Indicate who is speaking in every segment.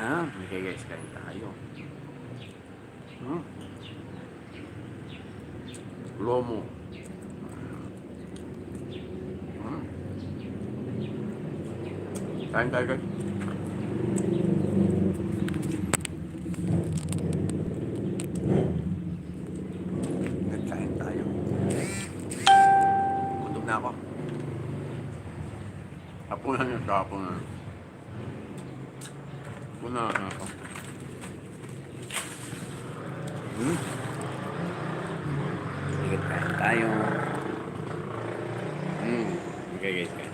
Speaker 1: Yan, okay guys, kain tayo. Hmm. Lomo. Hmm. Kain tayo guys. Nagkain tayo. Gutom na ako. Hapunan na ako. Hmm? Sige, kain tayo. Hmm. Okay guys, kain.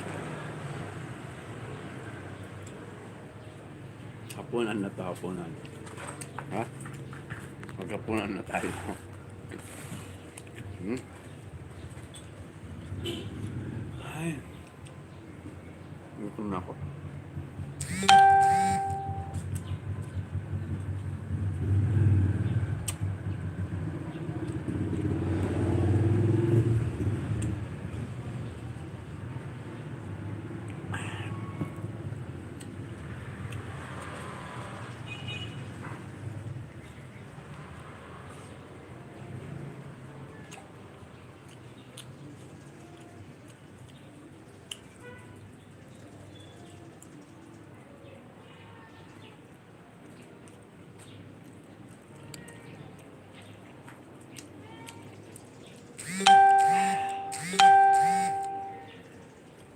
Speaker 1: Hapunan na to, hapunan. Ha? Maghapunan na tayo. Hmm? Ay. Gutom na ako.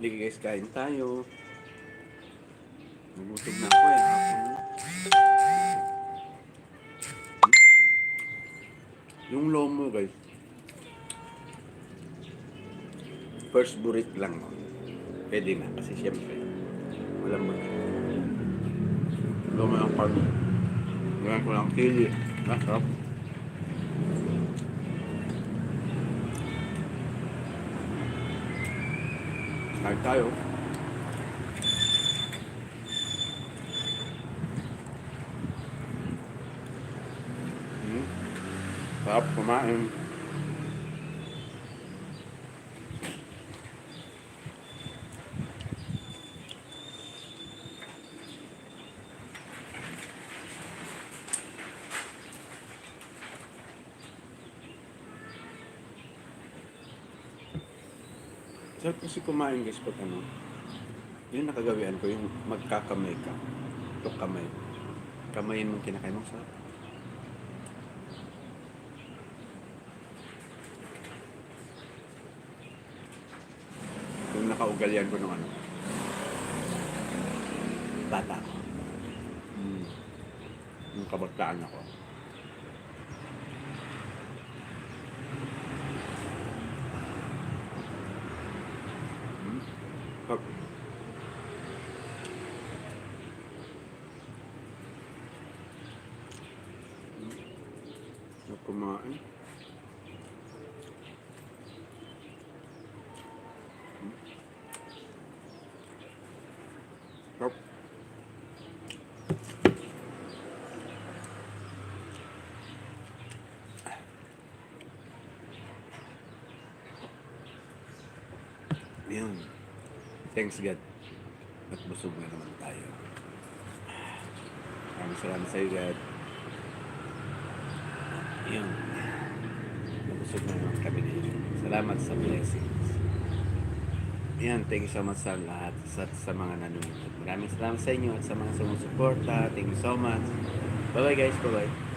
Speaker 1: Sige guys, kain tayo. Nagutom na ako eh. Yung lomo guys. First burit lang. Pwede na kasi syempre. Walang mag Lomo ng parang. Gawin ko lang chili. Masarap. Kain tayo. Hmm. Sarap kumain. Sarap kasi kumain guys pag ano. Yung nakagawian ko, yung magkakamay ka. Ito kamay. Kamayin mong kinakain mo sarap. Yung nakaugalian ko nung ano. Bata ko. Hmm. Yung kabataan ako. Pag, na kumain. Yun. Thanks God. At busog na naman tayo. Maraming salamat sa iyo, God. Yun. Nabusog na naman kami dito. Salamat sa blessings. Yan, thank you so much sa lahat, sa, sa mga nanonood. Maraming salamat sa inyo at sa mga sumusuporta. Thank you so much. Bye-bye guys, bye-bye.